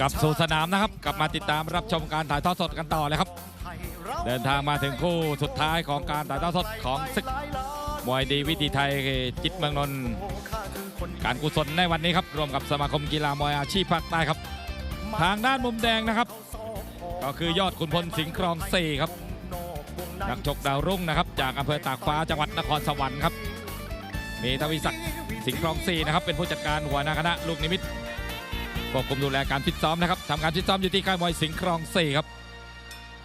กลับสู่สนามนะครับ กลับมาติดตามรับชมการถ่ายทอดสดกันต่อเลยครับ เดินทางมาถึงคู่สุดท้ายของการถ่ายทอดสดของศึกมวยดีวิธีไทยจิตเมืองนนท์การกุศลในวันนี้ครับร่วมกับสมาคมกีฬามวยอาชีพภาคใต้ครับ ทางด้านมุมแดงนะครับ ก็คือยอดขุนพลสิงห์ครองสี่ครับนักชกดาวรุ่งนะครับ จากอำเภอตากฟ้าจังหวัดนครสวรรค์ครับมีทวีศักดิ์สิงห์ครองสี่นะครับ เป็นผู้จัดการหัวหน้าคณะลูกนิมิต ควบคุมดูแลการฟิตซ้อมนะครับทำการฟิตซ้อมอยู่ที่ค่ายมวยสิงห์ครองสี่ครับ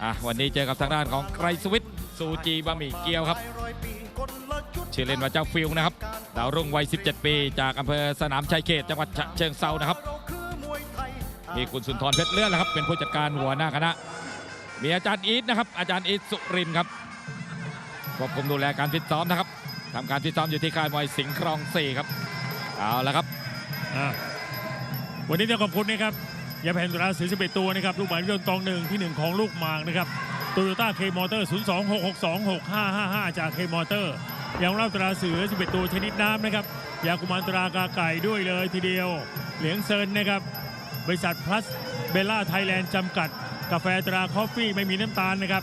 อะวันนี้เจอกับทางด้านของไกรสวิทย์ซูจีบะหมี่เกี๊ยวครับชื่อเล่นว่าเจ้าฟิวนะครับดาวรุ่งวัย 17 ปี จากอำเภอสนามชัยเขตจังหวัดฉะเชิงเซานะครับมีคุณสุนทรเพชรเลื่อนนะครับ เป็นผู้จัดการหัวหน้าคณะ มีอาจารย์อีทนะครับ อาจารย์อีทสุรินครับควบคุมดูแลการฟิตซ้อมนะครับทำการฟิตซ้อมอยู่ที่ค่ายมวยสิงห์ครองสี่ครับเอาละครับอะ วันนี้ต้องขอบคุณนะครับยาแผ่นตุลาสีสิบเอ็ดตัวนะครับลูกหมายเลขตองหนึ่งที่หนึ่งของลูกหมากนะครับโตโยต้าเคมอเตอร์ 0 2 6 6 2 6 5 5 5 จากเคมอเตอร์ยางเล่าตราเสือ 11 ตัวชนิดน้ำนะครับ ยากุมารตรากาไก่ด้วยเลยทีเดียว เหลียงเซินนะครับ บริษัทพลัสเบล่าไทยแลนด์จำกัด กาแฟตราคอฟฟี่ไม่มีน้ำตาลนะครับ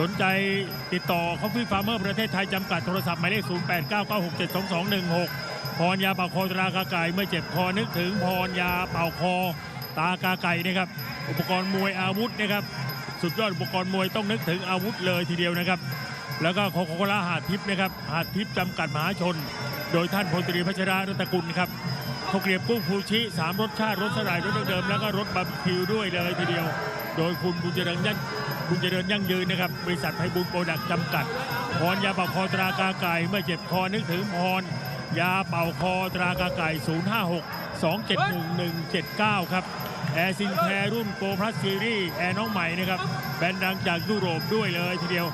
สนใจติดต่อคอฟฟี่ฟาร์มเมอร์ประเทศไทยจำกัดโทรศัพท์หมายเลข 0899672216 รยาเป่าคอตรากาไก่เมื่อเจ็บคอนึกถึงพรยาเป่าคอตากาไก่นะครับ อุปกรณ์มวยอาวุธนะครับ สุดยอดอุปกรณ์มวยต้องนึกถึงอาวุธเลยทีเดียวนะครับ แล้วก็โคโคลาหาดทิพย์นะครับหาดทิพย์จำกัดมหาชน โดยท่านพลตรีพัชรารัตกุลครับข้าวเกรียบกุ้งฟูชิสามรสชาติรสสลายรสเดิมแล้วก็รสบาร์บีคิวด้วยเลยทีเดียว โดยคุณบุญเจริญยั่งบุญเจริญยั่งยืนนะครับบริษัทไพบุญโปรดักต์จำกัดพรยาเป่าคอตรากาไก่เมื่อเจ็บคอนึกถึงพร ยาเป่าคอตรากาไก่ 056 271 179 ครับ แอร์ซินแคร์รุ่นโปรพลัสซีรีส์แอร์น้องใหม่นะครับ แบรนด์ดังจากยุโรปด้วยเลยทีเดียว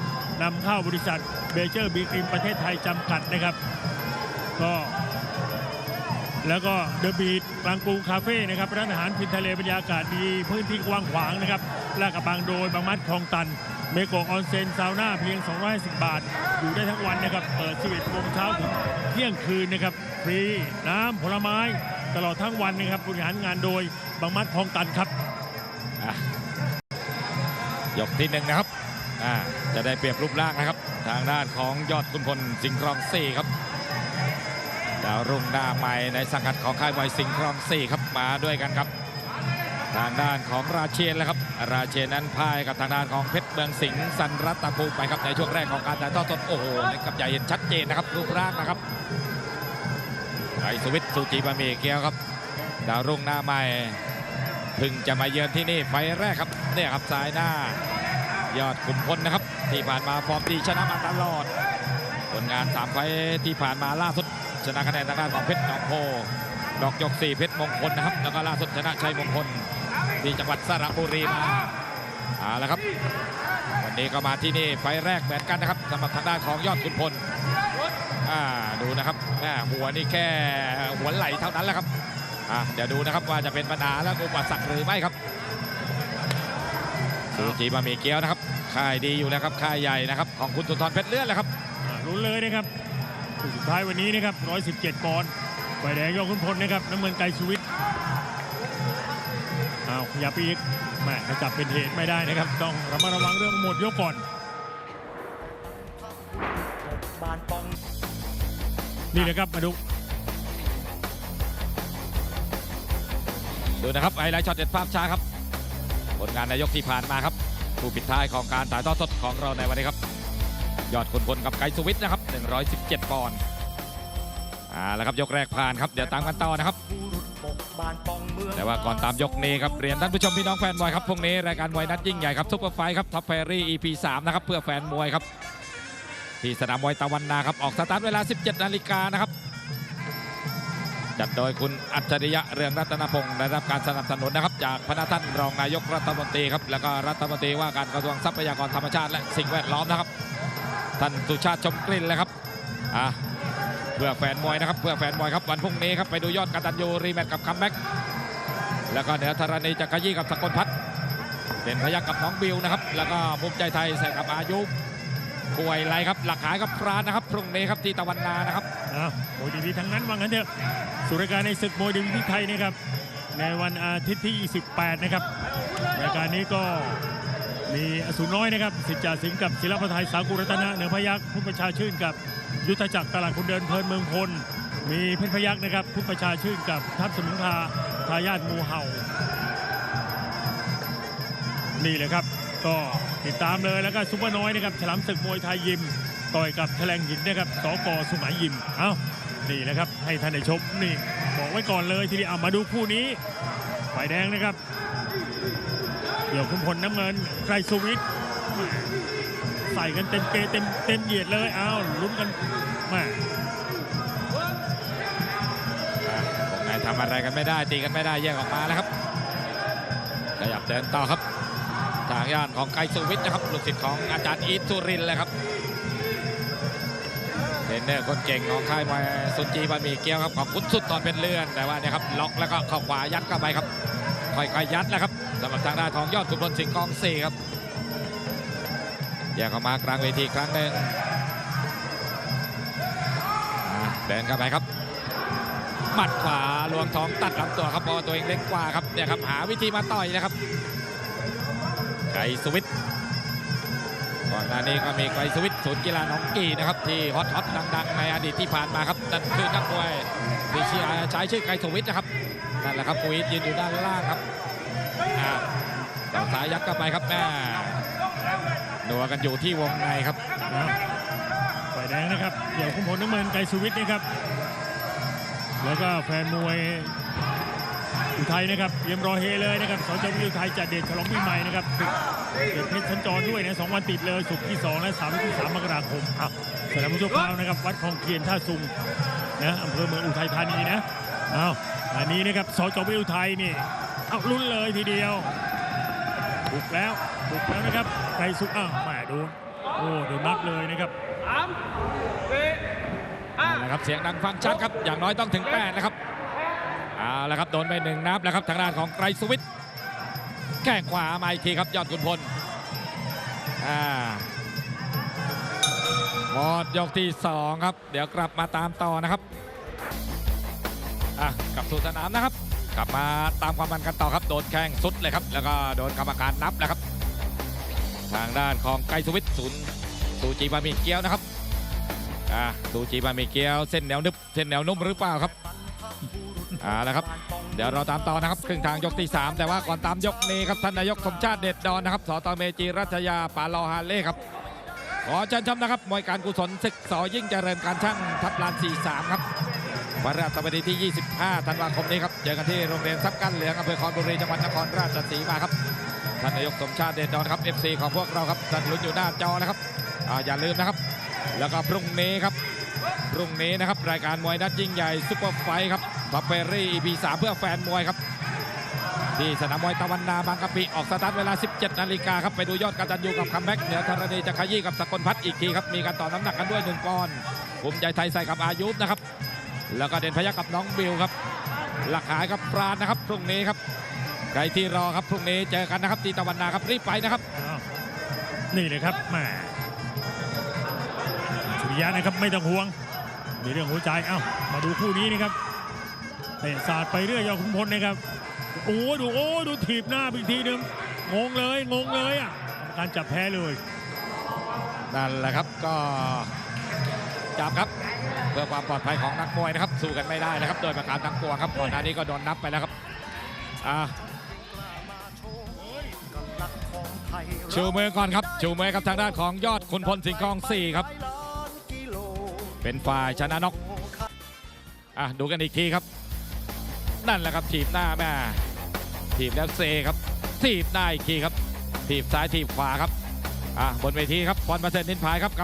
นำเข้าบริษัทเบเจอร์บีกริมประเทศไทยจำกัดนะครับ ก็แล้วก็เดอะบีทบางปูคาเฟ่นะครับร้านอาหารพินทะเลบรรยากาศดีพื้นที่กว้างขวางนะครับลาดกระบังโดยบางมัดคลองตัน เมโกออนเซ็นซาวน่าเพียง 250 บาท อยู่ได้ทั้งวันนะครับ เปิด11โมงเช้าถึงเที่ยงคืนนะครับ ฟรีน้ำผลไม้ ตลอดทั้งวันนะครับบริหารงานโดยบางมัดคลองตันครับยกที่หนึ่งนะครับ จะได้เปรียบรูปร่างนะครับ ทางด้านของยอดคุณพลสิงห์ครองสี่ครับดาวรุ่งหน้าใหม่ในสังกัดของค่ายมวยสิงห์ครองสี่ครับมาด้วยกันครับ ทางด้านของราเชนแล้วครับ ราเชนั้นพ่ายกับทางด้านของเพชรเมืองสิงห์สันรัตภูมิไปครับในช่วงแรกของการถ่ายทอดสดโอ้โหนะครับอย่เห็นชัดเจนนะครับรูปร่างนะครับไอสวิตซูจิบะมีเกียวครับ ดาวรุ่งหน้าใหม่พึ่งจะมาเยือนที่นี่ไฟแรกครับเนี่ยครับซ้ายหน้า ยอดขุนพลนะครับ ที่ผ่านมาฟอร์มดีชนะมาตลอด ผลงาน3ไฟที่ผ่านมาล่าสุดชนะคะแนนทางด้านของเพชรหนองโพดอกยก4เพชรมงคลนะครับแล้วก็ล่าสุดชนะชัยมงคล ที่จังหวัดสระบุรีมาเอาละครับ วันนี้ก็มาที่นี่ไฟแรกเหมือนกันนะครับสำหรับทางด้านของยอดขุนพลอาดูนะครับแม่หัวนี่แค่หัวไหลเท่านั้นแหละครับอะเดี๋ยวดูนะครับว่าจะเป็นปัญหาและอุปสรรคหรือไม่ครับซูจิบะหมี่เกี๊ยวนะครับค่ายดีอยู่แล้วครับค่ายใหญ่นะครับของคุณสุนทรเพชรเลื่อนแหละครับลุ้นเลยนะครับสุดท้ายวันนี้นะครับ117ปอนด์ไฟแดงยอดขุนพลนะครับน้ำเงินไกรชีวิต อ้าวขยับไปอีกแม่ถ้าจับเป็นเหตุไม่ได้นะครับ ต้องระมัดระวังเรื่องหมดยกก่อนนี่นะครับมาดูดูนะครับไฮไลท์ช็อตเด็ดภาพช้าครับผลงานนายกที่ผ่านมาครับผู้ปิดท้ายของการถ่ายทอดสดของเราในวันนี้ครับ ยอดคนพลกับไกด์สวิตนะครับ 117 ปอนด์อ่าแล้วครับยกแรกผ่านครับ เดี๋ยวตามกันต่อนะครับ แต่ว่าก่อนตามยกนี้ครับเรียนท่านผู้ชมพี่น้องแฟนมวยครับพรุ่งนี้รายการมวยนัดยิ่งใหญ่ครับซุปเปอร์ไฟครับท็อปแฟรี่ EP 3นะครับเพื่อแฟนมวยครับที่สนามมวยตะวันนาครับออกสตาร์ทเวลา 17 นาฬิกานะครับจัดโดยคุณอัจฉริยะเรืองรัตนพงศ์ได้รับการสนับสนุนนะครับ จากพระท่านรองนายกรัฐมนตรีครับแล้วก็รัฐมนตรีว่าการกระทรวงทรัพยากรธรรมชาติและสิ่งแวดล้อมนะครับท่านสุชาติชมกลิ่นเลยครับอะ เพื่อแฟนมวยนะครับเพื่อแฟนมวยครับวันพรุ่งนี้ครับไปดูยอดกตัญญูรีแมตช์กับคัมแบ็กแล้วก็เหนือธรณีจักรยี่กับสกลพัฒน์เป็นพยักกับน้องบิวนะครับแล้วก็ภูมิใจไทยใส่กับอายุกวยไรครับหลักขายกับพรานนะครับพรุ่งนี้ครับที่ตะวันนานะครับอ้าวมวยดีๆทั้งนั้นว่างั้นเถอะสุรการในศึกมวยดีที่ไทยนะครับในวันอาทิตย์ที่ 28 นะครับรายการนี้ก็มีอสูรน้อยนะครับสิจ่าสิงห์กับศิลปไทยสากุรัตนะเหนือพยักพุทธประชาชื่นกับ ยุทธจักรตลาดคนเดินเพลินเมืองพล มีเพชรพยักนะครับพุทธประชาชื่นกับทัพสมิงพาทายาทงูเห่า นี่เลยครับ ก็ติดตามเลยแล้วก็ซุปเปอร์น้อยนะครับฉลามศึกมวยไทยยิม ต่อยกับแถลงหินนะครับสกสุไหงยิม เอ้า นี่แหละครับให้ท่านได้ชมนี่ บอกไว้ก่อนเลยทีนี้เอามาดูคู่นี้ฝ่ายแดงนะครับเดี่ยวคุณพลน้ำเงินไกรสุวิทย์ ใส่กันเต็มเกเต็มเต็มเหยียดเลยเอ้าวลุ้นกันแมาวงในทำอะไรกันไม่ได้ตีกันไม่ได้แยกออกมาแล้วครับขยับเดินต่อครับ ทางย่านของไกสุวิทย์นะครับลูกศิษย์ของอาจารย์อีทสุรินเลยครับเทรนเนอร์คนเก่งของค่ายมวยสุจีบะหมี่เกี๊ยวครับของคุณสุดตอนเป็นเลื่อนแต่ว่าเนี่ยครับล็อกแล้วก็เข้าขวายัดเข้าไปครับค่อยๆยัดแล้วครับสำหรับทางด้านของยอดขุพลสิงห์กองสี่ครับ แยกออกมากลางเวทีครั้งหนึ่งเดินเข้าไปครับหมัดขวาลวงท้องตัดลำตัวครับพราะว่าตัวเองเล็กกว่าครับเนี่ยครับหาวิธีมาต่อยนะครับ ไกสวิทย์ก่อนหน้านี้ก็มีไกสวิทศูนย์กีฬาหนองกีนะครับที่ฮอตฮอตดังๆ ในอดีตที่ผ่านมาครับนั่นคือนักมวยที่ชื่อใช้ชื่อไกสวิทนะครับนั่นแหละครับปุยยืนอยู่ด้านล่างครับอ่าต่อสายยัดเข้าไปครับแม่ นัวกันอยู่ที่วงในครับฝ่ายแดงนะครับเดี่ยวคุณพลน้ำเงินไกรสุวิทย์นะครับ แล้วก็แฟนมวยอุทัยนะครับเตรียมรอเฮเลยนะครับสจวิอุทัยจัดเดชฉลองปีใหม่นะครับศึกเกิดเพชรสัญจรด้วยนะสองวันติดเลยศุกที่2และ3วันที่3มกราคมอะสนามผู้ชมข่าวนะครับ วัดคลองเคียนท่าซุงนะอำเภอเมืองอุทัยธานีนะเอาวอันนี้นะครับสจวิอุทัยนี่เอาลุ้นเลยทีเดียว บุกแล้วบุกแล้วนะครับไกรสุอ้าวแหมโดนโอ้โดนนับเลยนะครับเอาละครับเสียงดังฟังชัดครับอย่างน้อยต้องถึง8นะครับเอาละครับโดนไปหนึ่งนับแล้วครับทางด้านของไกรสวิทย์แก้งขวามาอีกทีครับยอดขุนพลอ่าหมดยกที่2ครับ เดี๋ยวกลับมาตามต่อนะครับอะกลับสู่สนามนะครับ กลับมาตามความมันกันต่อครับ โดนแข้งสุดเลยครับ แล้วก็โดนกรรมการนับแล้วครับ ทางด้านของไกสวิทย์ศูนย์ซูจีบะหมี่เกี๊ยวนะครับอ่าดูจีบามีเกียวเส้นแนวนึบเส้นแนวนุ่มหรือเปล่าครับอ่าแล้วครับ เดี๋ยวเราตามต่อนะครับครึ่งทางยกที่ 3 แต่ว่าก่อนตามยกนี้ครับท่านนายกสมชาติเด็ดดอนนะครับสตเมจีรัชยาปาลอฮาเล่ครับขอเชิญชมนะครับมวยการกุศลศึกสอยิ่งเจริญการช่างทับลาน 43 ครับ วันพฤหัสบดีที่ 25 ธันวาคมนี้ครับ เจอกันที่โรงเรียนซับกันเหลืองอำเภอคอนบุรีจังหวัดนครราชสีมาครับ ท่านนายกสมชาติเด็ดดอนครับ FC ของพวกเราครับท่านลุ้นอยู่หน้าจอนะครับออย่าลืมนะครับ แล้วก็พรุ่งนี้ครับ พรุ่งนี้นะครับ รายการมวยนัดยิ่งใหญ่ซุปเปอร์ไฟครับท็อปเปอรี่ EP 3 เพื่อแฟนมวยครับที่สนามมวยตะวันนาบางกะปิออกสตาร์ทเวลา 17 นาฬิกาครับ ไปดูยอดการจันยูกับคัมแบ็กเหนือธรณีจะขยี้กับสกลพัฒน์อีกทีครับ มีการต่อน้ำหนักกันด้วย 1 ปอนด์ภูมิใจไทยใส่กับอายุนะครับ แล้วก็เด่นพยักกับน้องบิวครับ หลักหายกับปราณนะครับพรุ่งนี้ครับใครที่รอครับพรุ่งนี้เจอกันนะครับที่ตะวันนาครับรีบไปนะครับอ้าวนี่เลยครับแหมสุริยะนะครับไม่ต้องห่วงมีเรื่องหัวใจเอ้ามาดูคู่นี้นะครับเตะศาสตร์ไปเรื่อยยอดขุนพลนะครับโอ้ดูโอ้ดูถีบหน้าไปอีกทีหนึงงงเลยงงเลยอะกรรมการจับแพ้เลยนั่นแหละครับก็จับครับเพื่อความปลอดภัยของนักมวยนะครับ สู้กันไม่ได้นะครับ โดยประการทั้งปวงครับก่อนหน้านี้ก็โดนนับไปแล้วครับชูมือก่อนครับ ชูมือกับทางด้านของยอดคุณพลสิงห์กองสี่ครับ เป็นฝ่ายชนะนกอะดูกันอีกทีครับ นั่นแหละครับถีบหน้าแม่ถีบแล้วเซครับถีบหน้าอีกทีครับถีบซ้ายถีบขวาครับอะบนเวทีครับบอลประเสริฐนินพายครับก